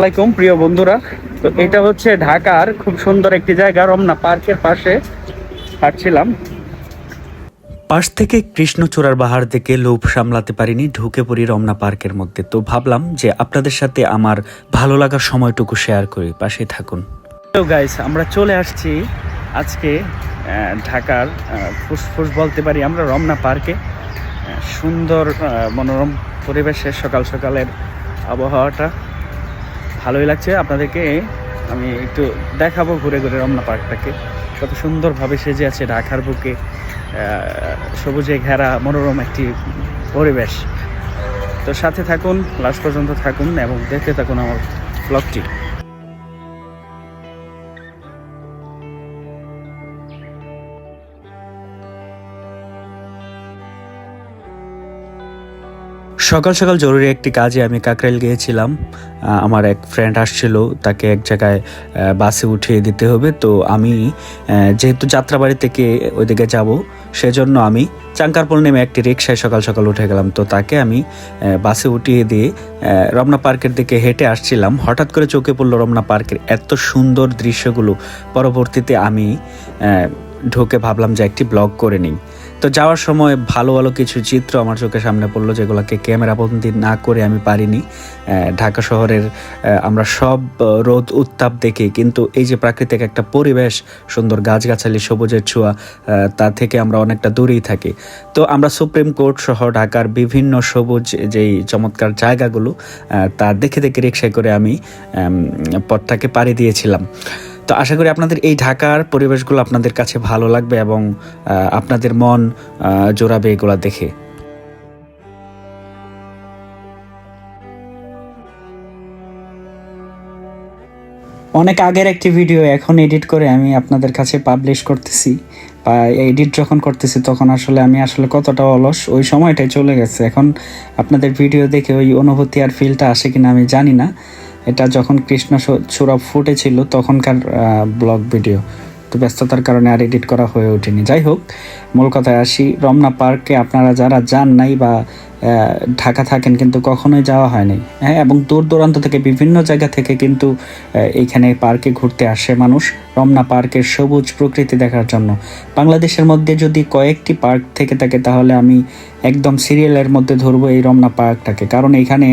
আসসালামাইকুম প্রিয় বন্ধুরা। তো এটা হচ্ছে ঢাকার খুব সুন্দর একটি জায়গা রমনা পার্কের পাশে হাঁটছিলাম। পাশ থেকে কৃষ্ণচূড়ার বাহার থেকে লোভ সামলাতে পারিনি ঢুকে পড়ি রমনা পার্কের মধ্যে। তো ভাবলাম যে আপনাদের সাথে আমার ভালো লাগার সময়টুকু শেয়ার করি পাশে থাকুন। তো গাইস আমরা চলে আসছি আজকে ঢাকার ফুসফুস বলতে পারি আমরা রমনা পার্কে। সুন্দর মনোরম পরিবেশে সকাল সকালের আবহাওয়াটা। ভালোই লাগছে। আপনাদেরকে আমি একটু দেখাবো ঘুরে ঘুরে রমনা পার্কটাকে। কত সুন্দরভাবে সেজে আছে ঢাকার বুকে সবুজে ঘেরা, মনোরম একটি পরিবেশ। তো সাথে থাকুন, লাস্ট পর্যন্ত থাকুন এবং দেখতে থাকুন আমার ব্লগটি সকাল সকাল জরুরি একটি কাজে আমি কাকরাইল গিয়েছিলাম। আমার এক ফ্রেন্ড আসছিল, তাকে এক জায়গায় বাসে উঠিয়ে দিতে হবে। তো আমি যেহেতু যাত্রাবাড়ি থেকে ওইদিকে যাব, সেজন্য আমি চাঙ্কারপোল নেমে একটি রিক্সায় সকাল সকাল উঠে গেলাম। তো তাকে আমি বাসে উঠিয়ে দিয়ে রমনা পার্কের দিকে হেঁটে আসছিলাম। হঠাৎ করে চোখে পড়ল রমনা পার্কের এত সুন্দর দৃশ্যগুলো। পরবর্তীতে আমি ঢুকে ভাবলাম যে একটি ব্লগ করে নিই। তো যাওয়ার সময় ভালো ভালো কিছু চিত্র আমার চোখের সামনে পড়ল যেগুলোকে ক্যামেরা বন্দি না করে আমি পারিনি। ঢাকা শহরের আমরা সব রোদ উত্তাপ দেখি, কিন্তু এই যে প্রাকৃতিক একটা পরিবেশ, সুন্দর গাছগাছালি, সবুজের ছোঁয়া তা থেকে আমরা অনেকটা দূরেই থাকি। তো আমরা সুপ্রিম কোর্ট সহ ঢাকার বিভিন্ন সবুজ যেই চমৎকার জায়গাগুলো তা দেখে দেখে রিক্সায় করে আমি পথটাকে পাড়ি দিয়েছিলাম। তো আশা করি আপনাদের এই ঢাকার পরিবেশগুলো আপনাদের কাছে ভালো লাগবে এবং আপনাদের মন জোড়াবে এগুলো দেখে। অনেক আগের একটি ভিডিও এখন এডিট করে আমি আপনাদের কাছে পাবলিশ করতেছি। বা এডিট যখন করতেছি তখন আসলে আমি আসলে কতটা অলস, ওই সময়টাই চলে গেছে। এখন আপনাদের ভিডিও দেখে ওই অনুভূতি আর ফিলটা আসে কিনা আমি জানি না। এটা যখন কৃষ্ণ সুরভ ফুটেছিল তখনকার ব্লগ ভিডিও। তো ব্যস্ততার কারণে আর এডিট করা হয়ে ওঠেনি। যাই হোক, মূল কথায় আসি। রমনা পার্কে আপনারা যারা যান নাই বা ঢাকা থাকেন কিন্তু কখনোই যাওয়া হয়নি। হ্যাঁ এবং দূর দূরান্ত থেকে বিভিন্ন জায়গা থেকে কিন্তু এইখানে পার্কে ঘুরতে আসে মানুষ রমনা পার্কের সবুজ প্রকৃতি দেখার জন্য। বাংলাদেশের মধ্যে যদি কয়েকটি পার্ক থেকে থাকে, তাহলে আমি একদম সিরিয়ালের মধ্যে ধরবো এই রমনা পার্কটাকে। কারণ এখানে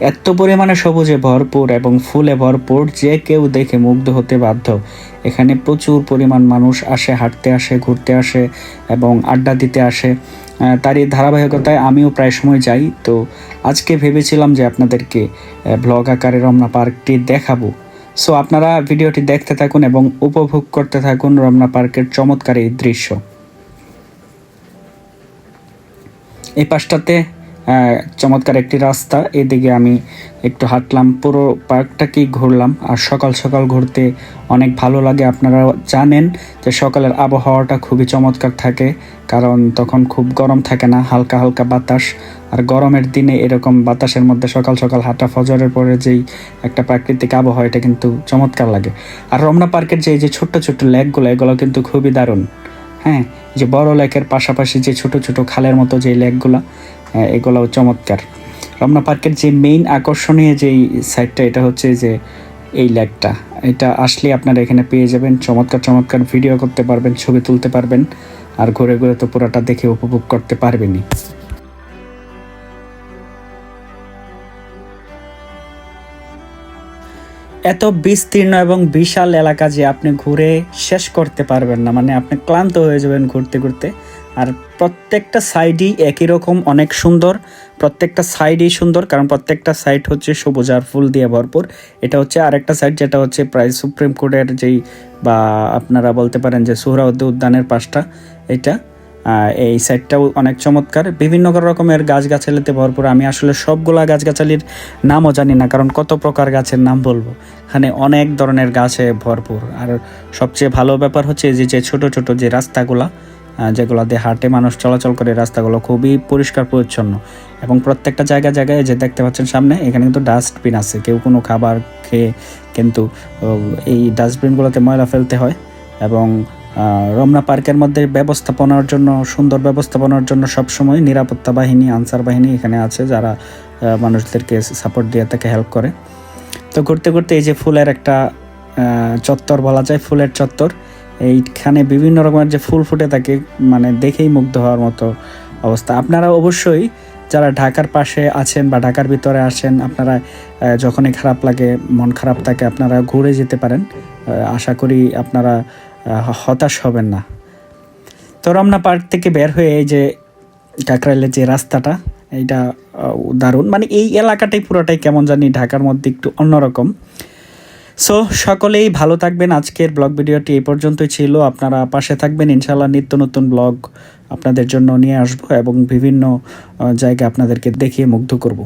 এত পরিমাণে সবুজে ভরপুর এবং ফুলে ভরপুর যে কেউ দেখে মুগ্ধ হতে বাধ্য। এখানে প্রচুর পরিমাণ মানুষ আসে, হাঁটতে আসে, ঘুরতে আসে এবং আড্ডা দিতে আসে। তারই ধারাবাহিকতায় আমিও প্রায় সময় যাই। তো আজকে ভেবেছিলাম যে আপনাদেরকে ব্লগ আকারে রমনা পার্কটি দেখাবো। সো আপনারা ভিডিওটি দেখতে থাকুন এবং উপভোগ করতে থাকুন রমনা পার্কের চমৎকার এই দৃশ্য। এই পাশটাতে চমৎকার একটি রাস্তা। এদিকে আমি একটু হাঁটলাম, পুরো পার্কটাকেই ঘুরলাম। আর সকাল সকাল ঘুরতে অনেক ভালো লাগে, আপনারা জানেন যে সকালের আবহাওয়াটা খুবই চমৎকার থাকে, কারণ তখন খুব গরম থাকে না, হালকা হালকা বাতাস। আর গরমের দিনে এরকম বাতাসের মধ্যে সকাল সকাল হাঁটা ফজরের পরে যেই একটা প্রাকৃতিক আবহাওয়া, এটা কিন্তু চমৎকার লাগে। আর রমনা পার্কের যে যে ছোট্ট ছোট্ট লেকগুলো, এগুলো কিন্তু খুবই দারুণ। হ্যাঁ যে বড় লেকের পাশাপাশি যে ছোট ছোট খালের মতো যে লেকগুলো এগুলোও চমৎকার। রমনা পার্কের যে মেইন আকর্ষণীয় যেই সাইডটা এটা হচ্ছে যে এই লেকটা। এটা আসলে আপনারা এখানে পেয়ে যাবেন। চমৎকার চমৎকার ভিডিও করতে পারবেন, ছবি তুলতে পারবেন। আর ঘুরে ঘুরে তো পুরোটা দেখে উপভোগ করতে পারবেনই। এত বিস্তীর্ণ এবং বিশাল এলাকা যে আপনি ঘুরে শেষ করতে পারবেন না। মানে আপনি ক্লান্ত হয়ে যাবেন ঘুরতে ঘুরতে। আর প্রত্যেকটা সাইডই একই রকম, অনেক সুন্দর। প্রত্যেকটা সাইডই সুন্দর, কারণ প্রত্যেকটা সাইড হচ্ছে সবুজ আর ফুল দিয়ে ভরপুর। এটা হচ্ছে আরেকটা সাইড যেটা হচ্ছে প্রায় সুপ্রিম কোর্টের যেই বা আপনারা বলতে পারেন যে সুহরাউদ্দি উদ্যানের পাশটা, এটা। এই সাইডটাও অনেক চমৎকার। বিভিন্ন রকমের গাছগাছালিতে ভরপুর। আমি আসলে সবগুলা গাছগাছালির নামও জানি না, কারণ কত প্রকার গাছের নাম বলব? এখানে অনেক ধরনের গাছে ভরপুর। আর সবচেয়ে ভালো ব্যাপার হচ্ছে যে যে ছোট ছোট যে রাস্তাগুলা যেগুলো দিয়ে হাঁটে মানুষ চলাচল করে, রাস্তাগুলো খুবই পরিষ্কার, পরিচ্ছন্ন। এবং প্রত্যেকটা জায়গায় জায়গায় যে দেখতে পাচ্ছেন সামনে, এখানে কিন্তু ডাস্টবিন আছে। কেউ কোনো খাবার খেয়ে কিন্তু এই ডাস্টবিনগুলোতে ময়লা ফেলতে হয়। এবং রমনা পার্কের মধ্যে ব্যবস্থাপনার জন্য, সুন্দর ব্যবস্থাপনার জন্য সবসময় নিরাপত্তা বাহিনী, আনসার বাহিনী এখানে আছে যারা মানুষদেরকে সাপোর্ট দিয়ে তাকে হেল্প করে। তো ঘুরতে ঘুরতে এই যে ফুলের একটা চত্বর বলা যায়, ফুলের চত্বর, এইখানে বিভিন্ন রকমের যে ফুল ফুটে থাকে মানে দেখেই মুগ্ধ হওয়ার মতো অবস্থা। আপনারা অবশ্যই যারা ঢাকার পাশে আছেন বা ঢাকার ভিতরে আসেন, আপনারা যখনই খারাপ লাগে, মন খারাপ থাকে, আপনারা ঘুরে যেতে পারেন। আশা করি আপনারা হতাশ হবেন না। তো রমনা পার্ক থেকে বের হয়ে এই যে কাকরাইলের যে রাস্তাটা এইটা দারুণ। মানে এই এলাকাটাই পুরোটাই কেমন জানি ঢাকার মধ্যে একটু অন্যরকম। সো সকলেই ভালো থাকবেন। আজকের ব্লগ ভিডিওটি এই পর্যন্তই ছিল। আপনারা পাশে থাকবেন। ইনশাল্লাহ নিত্য নতুন ব্লগ আপনাদের জন্য নিয়ে আসব এবং বিভিন্ন আহ, জায়গা আপনাদেরকে দেখিয়ে মুগ্ধ করব।